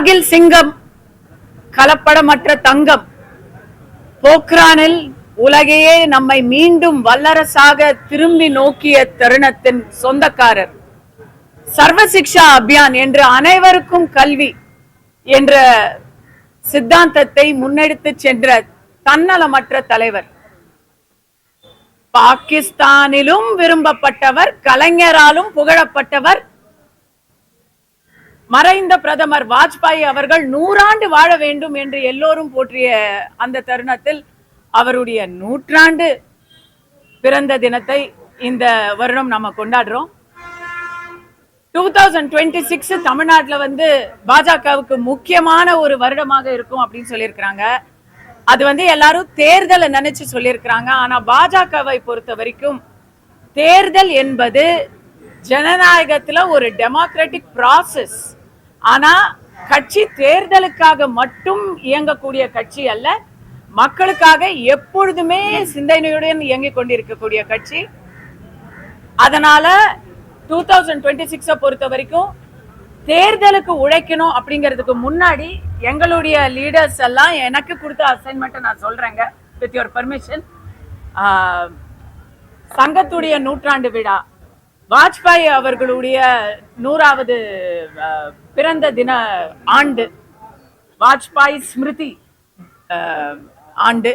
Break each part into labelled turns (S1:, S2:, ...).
S1: கார்கில் சிங்கம் கலப்படமற்ற தங்கம். போக்ரானில் உலகையே நம்மை மீண்டும் வல்லரசாக திரும்பி நோக்கிய தருணத்தின் சொந்தக்காரர். சர்வசிக்ஷா அபியான் என்று அனைவருக்கும் கல்வி என்ற சித்தாந்தத்தை முன்னெடுத்து சென்ற தன்னலமற்ற தலைவர். பாகிஸ்தானிலும் விரும்பப்பட்டவர் கலைஞராலும் புகழப்பட்டவர் மறைந்த பிரதமர் வாஜ்பாய் அவர்கள் நூறாண்டு வாழ வேண்டும் என்று எல்லோரும் போற்றிய அந்த தருணத்தில் அவருடைய நூற்றாண்டு பிறந்த தினத்தை இந்த வருடம் நம்ம கொண்டாடுறோம். டூ தௌசண்ட் டுவெண்ட்டி சிக்ஸ் தமிழ்நாட்டில் வந்து பாஜகவுக்கு முக்கியமான ஒரு வருடமாக இருக்கும் அப்படின்னு சொல்லியிருக்கிறாங்க. அது வந்து எல்லாரும் தேர்தலை நினைச்சு சொல்லியிருக்கிறாங்க. ஆனா பாஜகவை பொறுத்த வரைக்கும் தேர்தல் என்பது ஜனநாயகத்துல ஒரு டெமோக்ராட்டிக் ப்ராசஸ் ஆனா கட்சி தேர்தலுக்காக மட்டும் இயங்கக்கூடிய கட்சி அல்ல மக்களுக்காக எப்பொழுதுமே சிந்தனையுடன் இயங்கிக் கொண்டிருக்கக்கூடிய கட்சி. அதனால டூ தௌசண்ட் டுவெண்ட்டி சிக்ஸை பொறுத்த வரைக்கும் தேர்தலுக்கு உழைக்கணும் அப்படிங்கிறதுக்கு முன்னாடி எங்களுடைய லீடர்ஸ் எல்லாம் எனக்கு கொடுத்த அசைன்மெண்ட்டை நான் சொல்கிறேங்க வித் யுவர் பர்மிஷன் சங்கத்துடைய நூற்றாண்டு விழா. வாஜ்பாய் அவர்களுடைய நூறாவது பிறந்த தின ஆண்டு வாஜ்பாய் ஸ்மிருதி ஆண்டு.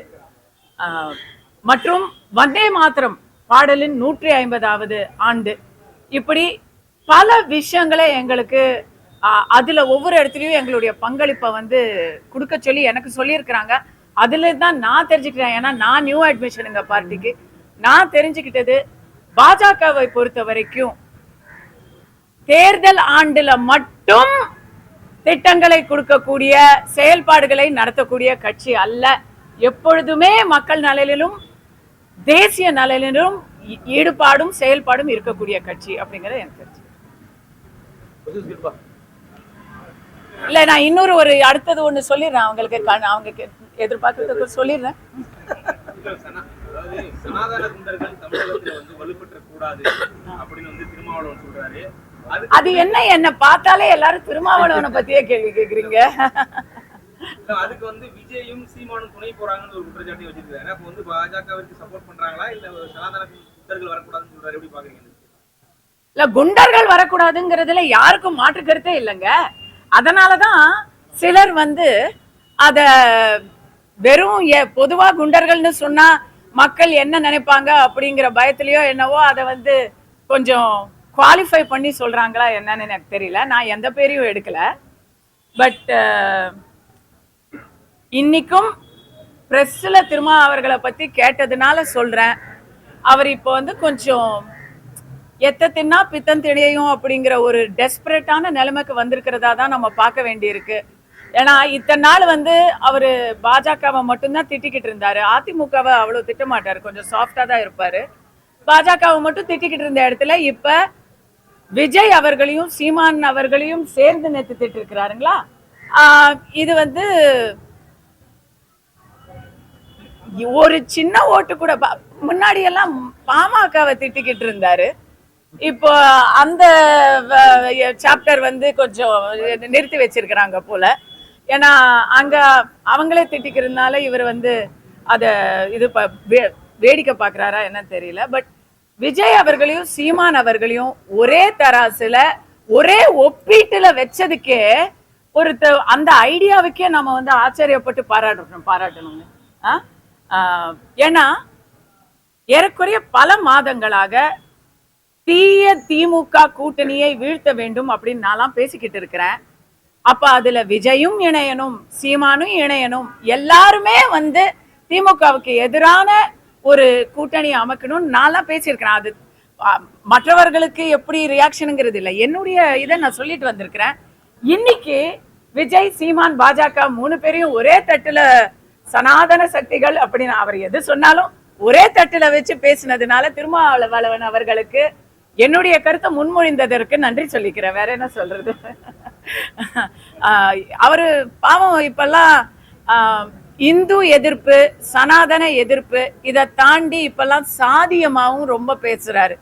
S1: மற்றும் வந்தே மாத்திரம் பாடலின் நூற்றி ஐம்பதாவது ஆண்டு. இப்படி பல விஷயங்களை எங்களுக்கு அதில் ஒவ்வொரு இடத்துலையும் எங்களுடைய பங்களிப்பை வந்து கொடுக்க சொல்லி எனக்கு சொல்லியிருக்கிறாங்க. அதுலேருந்து தான் நான் தெரிஞ்சுக்கிறேன். ஏன்னா நான் நியூ அட்மிஷனுங்க பார்ட்டிக்கு நான் தெரிஞ்சுக்கிட்டது பாஜகவை பொறுத்த வரைக்கும் தேர்தல் ஆண்டுல மட்டும் திட்டங்களை கொடுக்கக்கூடிய செயல்பாடுகளை நடத்தக்கூடிய கட்சி அல்ல. எப்பொழுதுமே மக்கள் நலனிலும் தேசிய நலனிலும் ஈடுபாடும் செயல்பாடும் இருக்கக்கூடிய கட்சி அப்படிங்கறது எனக்கு தெரிஞ்சு. இல்ல நான் இன்னொரு ஒரு அடுத்தது ஒண்ணு சொல்லிடுறேன். அவங்களுக்கு அவங்க எதிர்பார்க்கறதுக்கு சொல்லிடுறேன்.
S2: சனாதன குண்டர்கள் தமிழகத்துல வந்து வலுப்பற்ற கூடாது அப்படின்னு வந்து திருமாவளவன் சொல்றாரு. அது
S1: என்ன என்ன பார்த்தாலே எல்லாரும் திருமாவளவனை பத்தியே கேள்வி கேக்குறீங்க?
S2: அதுக்கு வந்து விஜயும் சீமானும் துணை போறாங்கன்னு ஒரு குற்றச்சாட்டை வச்சிருக்காரு. அப்ப வந்து பாஜகவிற்கு சப்போர்ட் பண்றாங்களா? இல்ல சனாதன குண்டர்கள் வரக்கூடாதுன்னு சொல்றாரு. எப்படி பாக்குறீங்க?
S1: இல்ல குண்டர்கள் வரக்கூடாதுங்கிறதுல யாருக்கும் மாற்று கருத்தே இல்லைங்க. அதனாலதான் சிலர் வந்து அத வெறும் பொதுவா குண்டர்கள்னு சொன்னா மக்கள் என்ன நினைப்பாங்க அப்படிங்கிற பயத்திலயோ என்னவோ அதை வந்து கொஞ்சம் குவாலிஃபை பண்ணி சொல்றாங்களா என்னன்னு எனக்கு தெரியல. நான் எந்த பேரையும் எடுக்கல. பட் uh, இன்னைக்கும் பிரஸ்ல திருமா அவர்களை பத்தி கேட்டதுனால சொல்றேன். அவர் இப்போ வந்து கொஞ்சம் எத்த தின்னா பித்தம் திணையும் அப்படிங்கிற ஒரு டெஸ்பரேட்டான நிலைமைக்கு வந்திருக்கிறதா தான் நம்ம பார்க்க வேண்டியிருக்கு. ஏன்னா இத்தனை நாள் வந்து அவரு பாஜகவை மட்டும்தான் திட்டிக்கிட்டு இருந்தாரு. அதிமுகவை அவ்வளவு திட்ட மாட்டாரு கொஞ்சம் சாஃப்டா தான் இருப்பாரு. பாஜகவை மட்டும் திட்டிக்கிட்டு இருந்த இடத்துல இப்ப விஜய் அவர்களையும் சீமான் அவர்களையும் சேர்ந்து நேற்று திட்டு இருக்கிறாருங்களா இது வந்து ஒரு சின்ன ஓட்டு கூட பா- முன்னாடி எல்லாம் பாமகவை திட்டிக்கிட்டு இருந்தாரு. இப்போ அந்த சாப்டர் வந்து கொஞ்சம் நிறுத்தி வச்சிருக்கிறாங்க போல. ஏன்னா அங்க அவங்களே திட்டிக்கிறதுனால இவர் வந்து அத இது ப- வேடிக்கை பார்க்கறாரா என்ன தெரியல. பட் விஜய் அவர்களையும் சீமான் அவர்களையும் ஒரே தராசுல ஒரே ஒப்பீட்டுல வச்சதுக்கே ஒரு அந்த ஐடியாவுக்கே நம்ம வந்து ஆச்சரியப்பட்டு பாராட்டணும் பாராட்டணும்னு. ஏன்னா ஏறக்குறைய பல மாதங்களாக தீய திமுக கூட்டணியை வீழ்த்த வேண்டும் அப்படின்னு நான்லாம் பேசிக்கிட்டு இருக்கிறேன். அப்ப அதுல விஜயும் இணையனும் சீமானும் இணையனும் எல்லாருமே வந்து திமுகவுக்கு எதிரான ஒரு கூட்டணி அமைக்கணும்னு நான்லாம் பேசியிருக்கிறேன். அது மற்றவர்களுக்கு எப்படி ரியாக்ஷனுங்கிறது இல்லை. என்னுடைய இதை நான் சொல்லிட்டு வந்திருக்கிறேன். இன்னைக்கு விஜய் சீமான் பாஜக மூணு பேரையும் ஒரே தட்டுல சனாதன சக்திகள் அப்படின்னு அவர் எது சொன்னாலும் ஒரே தட்டுல வச்சு பேசினதுனால திருமாவளவன் அவர்களுக்கு என்னுடைய கருத்தை முன்மொழிந்ததற்கு நன்றி சொல்லிக்கிறேன். வேற என்ன சொல்றது? அவரு பாவம் இப்பெல்லாம் ஆஹ் இந்து எதிர்ப்பு சனாதன எதிர்ப்பு இதை தாண்டி இப்பெல்லாம் சாதியமாவும் ரொம்ப பேசுறாரு.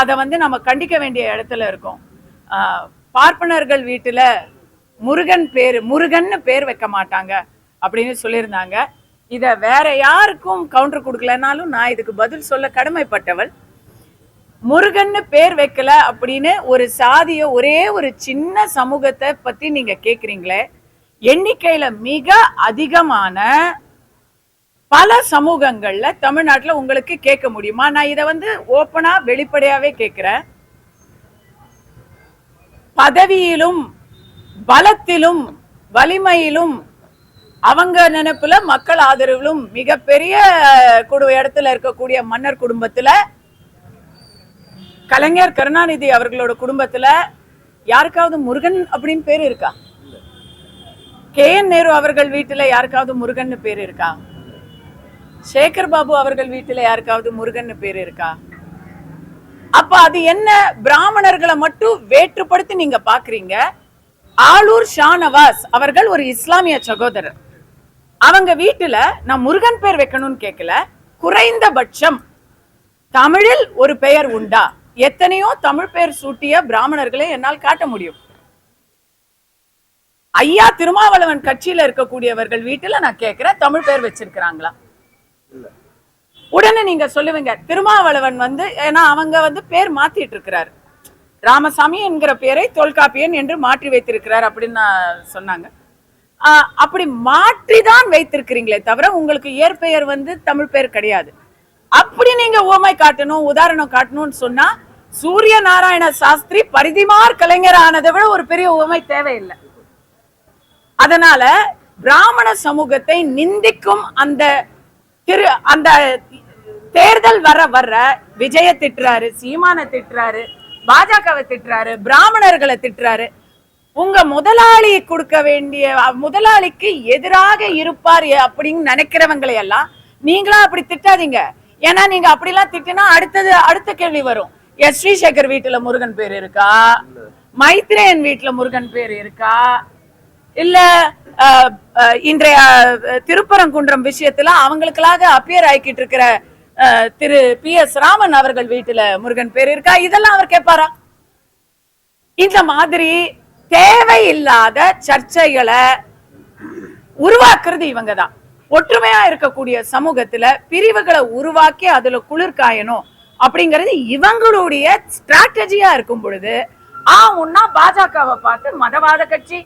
S1: அதை வந்து நம்ம கண்டிக்க வேண்டிய இடத்துல இருக்கோம். ஆஹ் பார்ப்பனர்கள் வீட்டுல முருகன் பேர் முருகன்னு பேர் வைக்க மாட்டாங்க அப்படின்னு சொல்லியிருந்தாங்க. இதை வேற யாருக்கும் கவுண்டர் கொடுக்கலனாலும் நான் இதுக்கு பதில் சொல்ல கடமைப்பட்டவள். முருகன்னு பேர் வைக்கல அப்படின்னு ஒரு சாதிய ஒரே ஒரு சின்ன சமூகத்தை பத்தி நீங்க கேக்குறீங்களே எண்ணிக்கையில மிக அதிகமான பல சமூகங்கள்ல தமிழ்நாட்டுல உங்களுக்கு கேட்க முடியுமா? நான் இதை வந்து ஓப்பனா வெளிப்படையாவே கேட்கிறேன் பதவியிலும் பலத்திலும் வலிமையிலும் அவங்க நினைப்புல மக்கள் ஆதரவிலும் மிகப்பெரிய குடு இடத்துல இருக்கக்கூடிய மன்னர் குடும்பத்துல கலைஞர் கருணாநிதி அவர்களோட குடும்பத்துல யாருக்காவது முருகன் அப்படின்னு பேர் இருக்கா? கே என் நேரு அவர்கள் வீட்டுல யாருக்காவது முருகன் பேர் இருக்கா? சேகர் பாபு அவர்கள் வீட்டுல யாருக்காவது முருகன் பேர் இருக்கா? அப்ப அது என்ன பிராமணர்களை மட்டும் வேற்றுப்படுத்தி நீங்க பாக்குறீங்க? ஆளூர் ஷானவாஸ் அவர்கள் ஒரு இஸ்லாமிய சகோதரர். அவங்க வீட்டுல நான் முருகன் பேர் வைக்கணும்னு கேட்கல குறைந்தபட்சம் தமிழில் ஒரு பெயர் உண்டா? எத்தனையோ தமிழ் பெயர் சூட்டிய பிராமணர்களை என்னால் காட்ட முடியும். ஐயா திருமாவளவன் கட்சியில இருக்கக்கூடியவர்கள் வீட்டுல நான் கேட்கிறேன் தமிழ் பெயர் வச்சிருக்கிறாங்களா? உடனே நீங்க சொல்லுவீங்க திருமாவளவன் வந்து ஏன்னா அவங்க வந்து பேர் மாத்திட்டு இருக்கிறார். ராமசாமி என்கிற பெயரை தொல்காப்பியன் என்று மாற்றி வைத்திருக்கிறார் அப்படின்னு நான் சொன்னாங்க. அப்படி மாற்றிதான் வைத்திருக்கிறீங்களே தவிர உங்களுக்கு இயற்பெயர் வந்து தமிழ் பெயர் கிடையாது. அப்படி நீங்க ஓமை காட்டணும் உதாரணம் காட்டணும்னு சொன்னா சூரிய நாராயண சாஸ்திரி பரிதிமார் கலைஞர் ஆனதை விட ஒரு பெரிய உவமை தேவையில்லை. அதனால பிராமண சமூகத்தை நிந்திக்கும் அந்த திரு அந்த தேர்தல் வர வர்ற விஜய திட்டுறாரு சீமான திட்டுறாரு பாஜகவை திட்டுறாரு பிராமணர்களை திட்டுறாரு. உங்க முதலாளி கொடுக்க வேண்டிய முதலாளிக்கு எதிராக இருப்பார் அப்படின்னு நினைக்கிறவங்களை எல்லாம் நீங்களா அப்படி திட்டாதீங்க. ஏன்னா நீங்க அப்படிலாம் திட்டினா அடுத்தது அடுத்த கேள்வி வரும். எஸ் ஸ்ரீசேகர் வீட்டுல முருகன் பேர் இருக்கா? மைத்ரேயன் வீட்டுல முருகன் பேர் இருக்கா? இல்ல இன்றைய திருப்பரங்குன்றம் விஷயத்துல அவங்களுக்களாக அப்பியர் ஆக்கிட்டு இருக்கிற திரு பி எஸ் ராமன் அவர்கள் வீட்டுல முருகன் பேர் இருக்கா? இதெல்லாம் அவர் கேட்பாரா இந்த மாதிரி தேவையில்லாத சர்ச்சைகளை உருவாக்குறது இவங்க தான் ஒற்றுமையா இருக்கக்கூடிய சமூகத்துல பிரிவுகளை உருவாக்கி அதுல குளிர் காயணும். அப்படிங்கிறது இவங்களுடைய ஸ்ட்ராட்டஜியா இருக்கும் பொழுது ஆ உன்னா பாஜகவை பார்த்து மதவாத கட்சி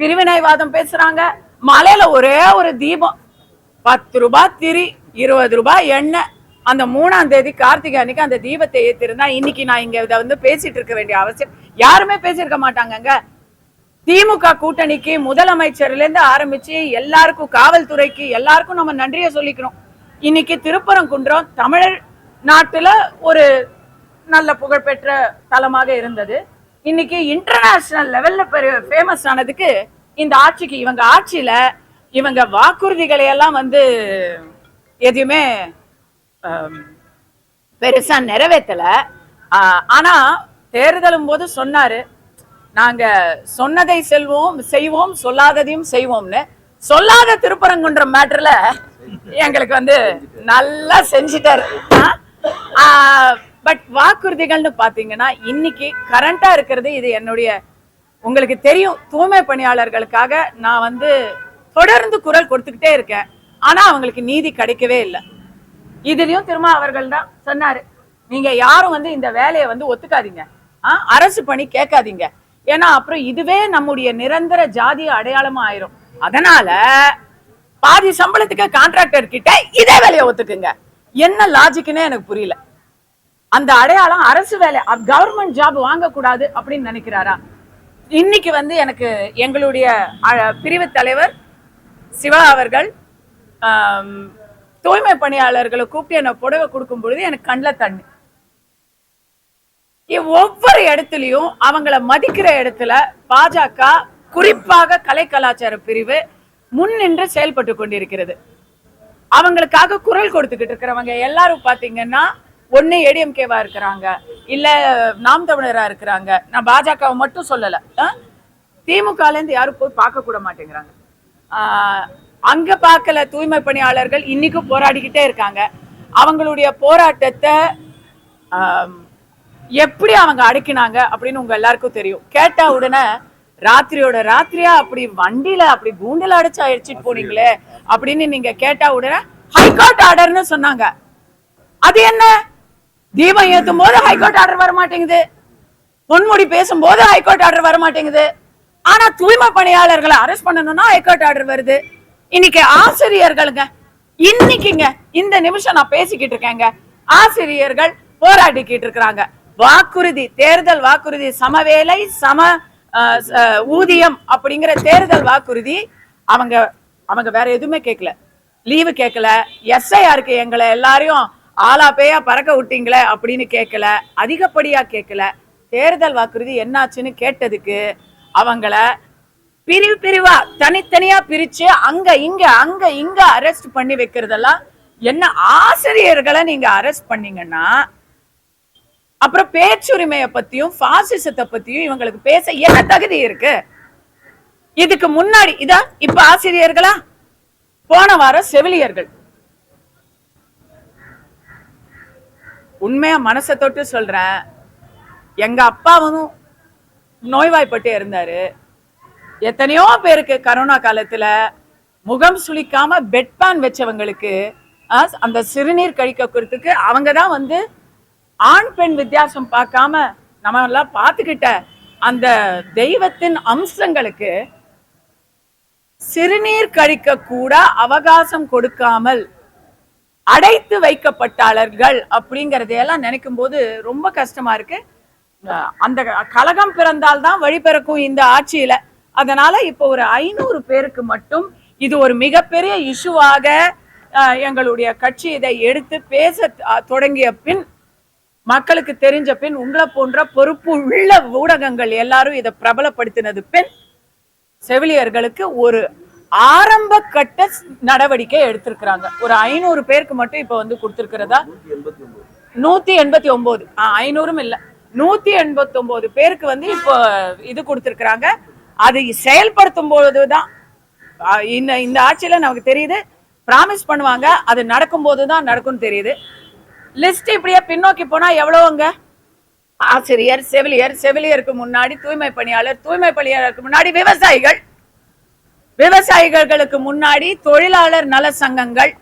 S1: பிரிவினைவாதம் பேசுறாங்க. மலையில ஒரே ஒரு தீபம். பத்து ரூபாய் திரி இருபது ரூபாய் எண்ணெய். அந்த மூணாம் தேதி கார்த்திகை அன்னைக்கு அந்த தீபத்தை ஏத்திருந்தா இன்னைக்கு நான் இங்க இதை வந்து பேசிட்டு இருக்க வேண்டிய அவசியம் யாருமே பேசியிருக்க மாட்டாங்கங்க. திமுக கூட்டணிக்கு முதலமைச்சர்ல இருந்து ஆரம்பிச்சு எல்லாருக்கும் காவல்துறைக்கு எல்லாருக்கும் நம்ம நன்றியை சொல்லிக்கணும் இன்னைக்கு திருப்பரங்குன்றம் தமிழர் நாட்டுல ஒரு நல்ல புகழ்பெற்ற தலமாக இருந்தது. இன்னைக்கு இன்டர்நேஷனல் லெவல்ல பெரிய ஃபேமஸ் ஆனதுக்கு இந்த ஆட்சிக்கு இவங்க ஆட்சியில இவங்க வாக்குறுதிகளை எல்லாம் வந்து எதையுமே ஆம், பெருசா நிறைவேற்றல ஆஹ், ஆனா தேர்தலும் போது சொன்னாரு நாங்க சொன்னதை செல்வோம் செய்வோம் சொல்லாததையும் செய்வோம்னு. சொல்லாத திருப்பரங்குன்ற மேட்டர்ல எங்களுக்கு வந்து நல்லா செஞ்சிட்டாரு. பட் வாக்குறுதிகள்னு பாத்தீங்கன்னா இன்னைக்கு கரண்டா இருக்கிறது இது என்னுடைய உங்களுக்கு தெரியும் தூய்மை பணியாளர்களுக்காக நான் வந்து தொடர்ந்து குரல் கொடுத்துக்கிட்டே இருக்கேன். ஆனா அவங்களுக்கு நீதி கிடைக்கவே இல்லை. இதுலயும் திரும்ப அவர்கள் தான் சொன்னாரு நீங்க யாரும் வந்து இந்த வேலையை வந்து ஒத்துக்காதீங்க. ஆ, அரசு பணி கேட்காதீங்க. ஏன்னா அப்புறம் இதுவே நம்முடைய நிரந்தர ஜாதிய அடையாளமா ஆயிரும். அதனால பாதி சம்பளத்துக்கு கான்ட்ராக்டர் கிட்ட இதே வேலையை ஒத்துக்குங்க. என்ன லாஜிக்னே எனக்கு புரியல. அந்த அடையாளம் அரசு வேலை கவர்மெண்ட் ஜாப் வாங்கக்கூடாது அப்படின்னு நினைக்கிறாரா? இன்னைக்கு வந்து எனக்கு எங்களுடைய பிரிவு தலைவர் சிவா அவர்கள் தூய்மை பணியாளர்களை கூப்பிட்டு என்னை புடவை கொடுக்கும் பொழுது எனக்கு கண்ணில் தண்ணி. ஒவ்வொரு இடத்துலயும் அவங்கள மதிக்கிற இடத்துல பாஜக குறிப்பாக கலை கலாச்சார பிரிவு முன்னின்று செயல்பட்டு கொண்டிருக்கிறது. அவங்களுக்காக குரல் கொடுத்துக்கிட்டு இருக்கிறவங்க எல்லாரும் பாத்தீங்கன்னா ஒண்ணு ஏடிஎம்கேவா இருக்கிறாங்க. இல்ல நாம் தமிழரா இருக்கிறாங்க. நான் பாஜகவை மட்டும் சொல்லலை. திமுகல இருந்து யாரும் போய் பார்க்க கூட மாட்டேங்கிறாங்க. ஆஹ் அங்க பார்க்கல தூய்மை பணியாளர்கள் இன்னைக்கும் போராடிக்கிட்டே இருக்காங்க. அவங்களுடைய போராட்டத்தை எப்படி அவங்க அடக்கினாங்க அப்படின்னு உங்க எல்லாருக்கும் தெரியும். கேட்ட உடனே ராத்திரியோட ராத்திரியா? அப்படி வண்டியில அப்படி கூண்டில் அடைச்சு அடிச்சிட்டு போனீங்களே. அப்படின்னு நீங்க கேட்டா உடனே ஹைகோர்ட் ஆர்டர்னு சொன்னாங்க. அது என்ன? தீபம் ஏத்தும் போது ஹைகோர்ட் ஆர்டர் வர மாட்டேங்குது பொன்முடி பேசும்போது ஹைகோர்ட் ஆர்டர் வர மாட்டேங்குது ஆனா தூய்மை பணியாளர்களை அரெஸ்ட் பண்ணணும்னா ஹைகோர்ட் ஆர்டர் வருது. இன்னைக்கு ஆசிரியர்களுங்க இன்னைக்குங்க இந்த நிமிஷம் நான் பேசிக்கிட்டு இருக்கேங்க. ஆசிரியர்கள் போராடிக்கிட்டு இருக்கிறாங்க. வாக்குறுதி தேர்தல் வாக்குறுதி சமவேலை சம ஊதியம் அப்படிங்கிற தேர்தல் வாக்குறுதி அவங்க அவங்க வேற எதுவுமே கேட்கல லீவு கேட்கல எஸ்ஐஆருக்கு எங்களை எல்லாரையும் ஆளா பேயா பறக்க விட்டீங்களே அப்படின்னு கேட்கல அதிகப்படியா கேட்கல தேர்தல் வாக்குறுதி என்னாச்சுன்னு கேட்டதுக்கு அவங்கள பிரிவு பிரிவா தனித்தனியா பிரிச்சு அங்க இங்க அங்க இங்க அரெஸ்ட் பண்ணி வைக்கிறதெல்லாம் என்ன ஆசிரியர்களை நீங்க அரெஸ்ட் பண்ணீங்கன்னா அப்புறம் பேச்சுரிமையை பத்தியும் பாசிசத்தை பத்தியும் இவங்களுக்கு பேச என்ன தகுதி இருக்கு? இதுக்கு முன்னாடி இதா இப்ப ஆசிரியர்களா? போன வாரம் செவிலியர்கள். உண்மையா மனசை தொட்டு சொல்றேன். எங்க அப்பாவும் நோய்வாய்ப்பட்டு இருந்தாரு. எத்தனையோ பேருக்கு கரோனா காலத்துல முகம் சுளிக்காம பெட்பான் வச்சவங்களுக்கு அந்த சிறுநீர் கழிக்கிறதுக்கு அவங்க தான் வந்து ஆண் பெண் வித்தியாசம் பார்க்காம நம்ம எல்லாம் பார்த்துக்கிட்ட அந்த தெய்வத்தின் அம்சங்களுக்கு சிறுநீர் கழிக்க கூட அவகாசம் கொடுக்காமல் அடைத்து வைக்கப்பட்டாளர்கள் அப்படிங்கறதையெல்லாம் நினைக்கும் போது ரொம்ப கஷ்டமா இருக்கு. அந்த கழகம் பிறந்தால்தான் வழி பிறக்கும் இந்த ஆட்சியில. அதனால இப்போ ஒரு ஐநூறு பேருக்கு மட்டும் இது ஒரு மிகப்பெரிய இஷ்யூவாக எங்களுடைய கட்சி இதை எடுத்து பேச தொடங்கிய பின் மக்களுக்கு தெரிஞ்ச பின் உங்களை போன்ற பொறுப்பு உள்ள ஊடகங்கள் எல்லாரும் இதை பிரபலப்படுத்தினது பின் செவிலியர்களுக்கு ஒரு ஆரம்ப கட்ட நடவடிக்கை எடுத்திருக்கிறாங்க. ஒரு ஐநூறு பேருக்கு மட்டும் இப்ப வந்து கொடுத்திருக்கிறதா? நூத்தி எண்பத்தி ஒன்பது ஐநூறும் இல்ல. நூத்தி எண்பத்தி ஒன்பது பேருக்கு வந்து இப்போ இது கொடுத்திருக்கிறாங்க. அது செயல்படுத்தும் போதுதான் இந்த இந்த ஆட்சியில நமக்கு தெரியுது. பிராமிஸ் பண்ணுவாங்க. அது நடக்கும் போதுதான் நடக்கும்னு தெரியுது. லிஸ்ட் இப்படியே பின்னோக்கி போனா எவ்வளவுங்க? ஆசிரியர் செவிலியர் செவிலியருக்கு முன்னாடி தூய்மை பணியாளர் தூய்மை பணியாளருக்கு முன்னாடி விவசாயிகள். விவசாயிகளுக்கு முன்னாடி தொழிலாளர் நல சங்கங்கள்.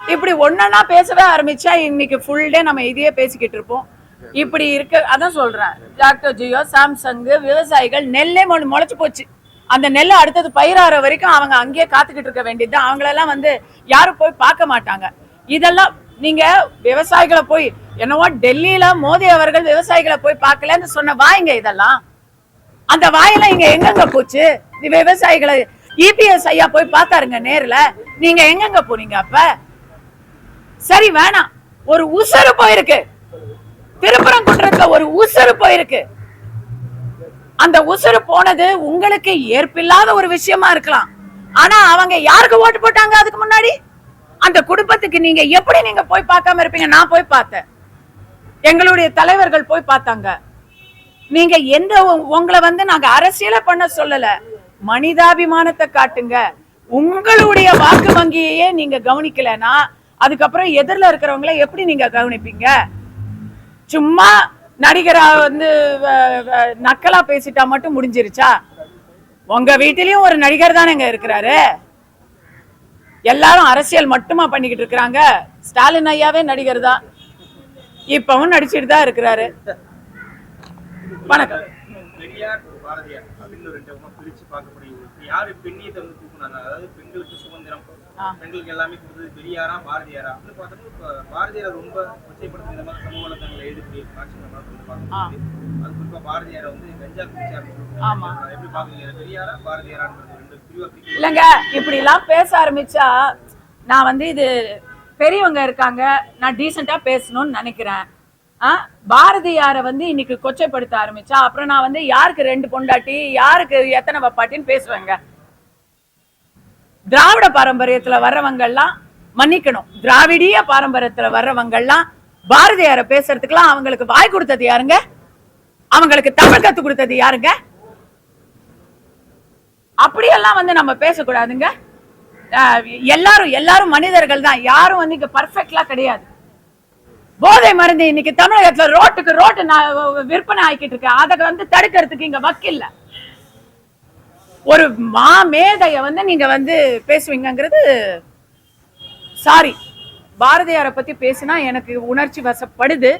S1: இப்படி ஒன்னா பேசவே ஆரம்பிச்சா இன்னைக்கு ஃபுல் டே நம்ம இதையே பேசிக்கிட்டு இருப்போம். இப்படி இருக்க அதான் சொல்றேன். டாக்டர் ஜியோ சாம்சங் விவசாயிகள் நெல்லே மொ முளைச்சு போச்சு. அந்த நெல்லை அடுத்தது பயிராற வரைக்கும் அவங்க அங்கேயே காத்துக்கிட்டு இருக்க வேண்டியது அவங்களெல்லாம் வந்து யாரும் போய் பார்க்க மாட்டாங்க. இதெல்லாம் நீங்க விவசாயிகளை போய் என்னவோ டெல்லியில மோடி அவர்கள் விவசாயிகளை போய் பார்க்கலன்னு சொன்ன வாய்ங்க இதெல்லாம். அந்த வாயெல்லாம் இங்க எங்கெங்க போச்சு? விவசாயிகளை இபிஎஸ் ஐயா போய் பார்த்தாருங்க நேர்ல. நீங்க எங்கெங்க போனீங்க அப்ப? சரி வேணாம். ஒரு உசுறு போயிருக்கு. திருப்பரங்குன்றத்துல ஒரு உசுறு போயிருக்கு. அந்த உசுறு போனது உங்களுக்கு ஏற்பில்லாத ஒரு விஷயமா இருக்கலாம். ஆனா அவங்க யாருக்கு ஓட்டு போட்டாங்க அதுக்கு முன்னாடி? அந்த குடும்பத்துக்கு நீங்க எப்படி நீங்க போய் பார்க்காம இருப்பீங்க? நான் போய் பார்த்தேன். எங்களுடைய தலைவர்கள் போய் பார்த்தாங்க. நீங்க எந்த உங்களை வந்து நாங்க அரசியல பண்ண சொல்லல. மனிதாபிமானத்தை காட்டுங்க. உங்களுடைய வாக்கு வங்கியையே நீங்க கவனிக்கலனா அதுக்கப்புறம் எதிரில் இருக்கிறவங்கள எப்படி நீங்க கவனிப்பீங்க? சும்மா நடிகரா வந்து வ- நக்கலா பேசிட்டா மட்டும் முடிஞ்சிருச்சா? உங்க வீட்டிலயும் ஒரு நடிகர் தானேங்க இருக்கிறாரு. எல்லாரும் அரசியல் மட்டுமா பண்ணிக்கிட்டு இருக்கிறாங்க? ஸ்டாலின் ஐயாவே நடிகர் தான். இப்பவும் நடிச்சிட்டு தான் இருக்கிறாரு. வணக்கம்.
S2: பாரதியார் வந்து கஞ்சா
S1: ஆமா.
S2: எப்படி பாக்குறீங்க பெரியாரா பாரதியாரான்றது
S1: இல்லைங்க இப்படி எல்லாம் பேச ஆரம்பிச்சா நான் வந்து இது பெரியவங்க இருக்காங்க நான் டீசெண்டாக பேசணும்னு நினைக்கிறேன். ஆ பாரதியாரை வந்து இன்னைக்கு கொச்சைப்படுத்த ஆரம்பிச்சா அப்புறம் நான் வந்து யாருக்கு ரெண்டு பொண்டாட்டி யாருக்கு எத்தனை பப்பாட்டின்னு பேசுவேங்க. திராவிட பாரம்பரியத்துல வர்றவங்கெல்லாம் மன்னிக்கணும். திராவிடிய பாரம்பரியத்துல வர்றவங்கெல்லாம் பாரதியாரை பேசுறதுக்கெல்லாம் அவங்களுக்கு வாய் கொடுத்தது யாருங்க? அவங்களுக்கு தமிழ் கத்து கொடுத்தது யாருங்க? அப்படியெல்லாம் வந்து நம்ம பேசக்கூடாதுங்க. அஹ் எல்லாரும் எல்லாரும் மனிதர்கள் தான். யாரும் வந்து இங்க பர்ஃபெக்ட்லாம் கிடையாது. போதை மருந்து இன்னைக்கு தமிழகத்துல ரோட்டுக்கு ரோட்டு விற்பனை ஆகிக்கிட்டு இருக்கு. அதை வந்து தடுக்கிறதுக்கு இங்க வக்கில்ல ஒரு மா மேதைய வந்து நீங்க வந்து பேசுவீங்கங்கிறது சாரி பாரதியாரை பத்தி பேசினா எனக்கு உணர்ச்சி வசப்படுது.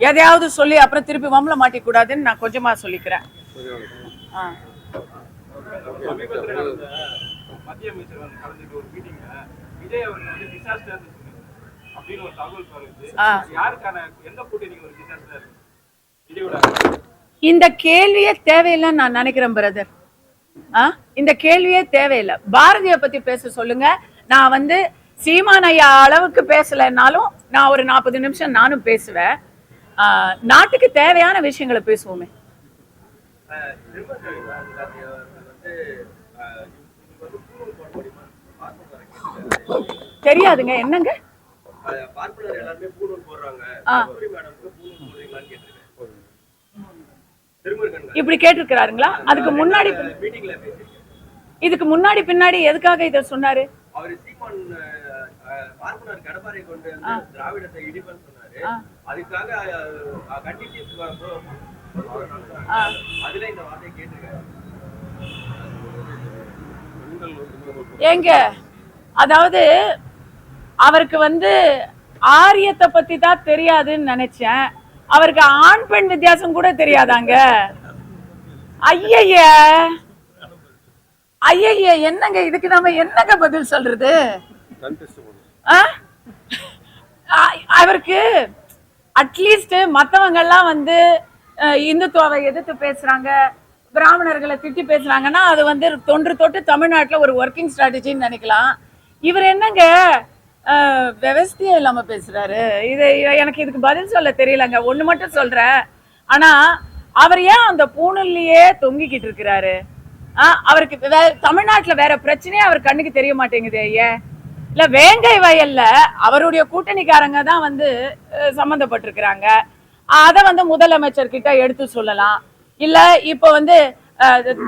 S1: எதையாவது சொல்லி அப்புறம் திருப்பி வம்பல மாட்டிக்க கூடாதுன்னு நான் கொஞ்சமா சொல்லிக்கிறேன். ஆ.
S2: சமீபத்தில் நடந்த மத்திய அமைச்சர் வந்து கலந்துட்டு ஒரு மீட்டிங்ல விஜய் அவர்கள் வந்து டிசாஸ்டர் அப்படின்னு ஒரு தகவல் வருது.
S1: ஆ.
S2: யாருக்கான எந்த கூட்டணிக்கு ஒரு டிசாஸ்டர் விஜயோட.
S1: இந்த கேள்வியே தேவையில்லைன்னு நான் நினைக்கிறேன் பிரதர் ஆ? இந்த கேள்வியே தேவையில்லை. பாரதிய பத்தி பேச சொல்லுங்க. நான் வந்து சீமான் ஐயா அளவுக்கு பேசலைன்னாலும் நான் ஒரு நாற்பது நிமிஷம் நானும் பேசுவேன். நாட்டுக்கு தேவையான விஷயங்களை பேசுவோமே தெரியாதுங்க என்னங்க
S2: பார்ப்பனர் எல்லாருமே பூணூல் போடுறாங்க
S1: ஆ.
S2: கஸ்தூரி மேடம்க்கு பூணூல் போடுறீங்களான்னு கேட்டிருக்கேன். திருமுருகன்
S1: இப்படி கேட்டிருக்கிறாருங்களா? அதுக்கு முன்னாடி இதுக்கு முன்னாடி பின்னாடி எதுக்காக இதை சொன்னாரு?
S2: அவர் சீமான் பார்ப்பனர் கடப்பாரை கொண்டு திராவிடத்தை இடிப்பேன்னு சொன்னாரு. அதுக்காக கண்டிச்சு. அதுல இந்த வார்த்தையை கேட்டிருக்காரு
S1: ஏங்க? அதாவது அவருக்கு வந்து ஆரியத்தை பத்தி தான் தெரியாதுன்னு நினைச்சேன். அவருக்கு ஆண் பெண் வித்தியாசம் கூட தெரியாதாங்க? ஐய ஐய என்னங்க இதுக்கு நம்ம என்னங்க பதில் சொல்றது? அவருக்கு அட்லீஸ்ட் மத்தவங்க எல்லாம் வந்து அஹ், இந்துத்துவாவை எதிர்த்து பேசுறாங்க பிராமணர்களை திட்டி பேசுறாங்கன்னா அது வந்து தொன்று தொட்டு தமிழ்நாட்டுல ஒரு ஒர்க்கிங் ஸ்ட்ராட்டஜின்னு நினைக்கலாம். இவர் என்னங்க? அஹ், இல்லாம பேசுறாரு. இது எனக்கு இதுக்கு பதில் சொல்ல தெரியலங்க. ஒண்ணு மட்டும் சொல்றேன். ஆனா அவர் ஏன் அந்த பூணல்லையே தொங்கிக்கிட்டு இருக்கிறாரு? அவருக்கு வேற தமிழ்நாட்டுல வேற பிரச்சனையே அவர் கண்ணுக்கு தெரிய மாட்டேங்குது ஐயா. இல்ல வேங்கை வயல்ல அவருடைய கூட்டணிக்காரங்க தான் வந்து அஹ், சம்பந்தப்பட்டிருக்கிறாங்க அதை வந்து முதலமைச்சர் கிட்ட எடுத்து சொல்லலாம். இல்ல இப்ப வந்து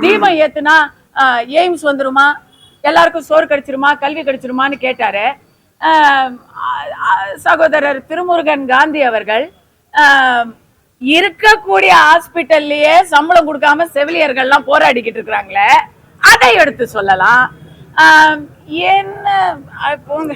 S1: தீபம் ஏத்துனா எய்ம்ஸ் வந்துருமா? எல்லாருக்கும் சோறு கிடைச்சிருமா கல்வி கிடைச்சிருமான்னு கேட்டாரு. சகோதரர் திருமுருகன் காந்தி அவர்கள் இருக்கக்கூடிய ஹாஸ்பிட்டல்லையே சம்பளம் கொடுக்காம செவிலியர்கள்லாம் போராடிக்கிட்டு இருக்கிறாங்களே அதை எடுத்து சொல்லலாம். என்ன போங்க.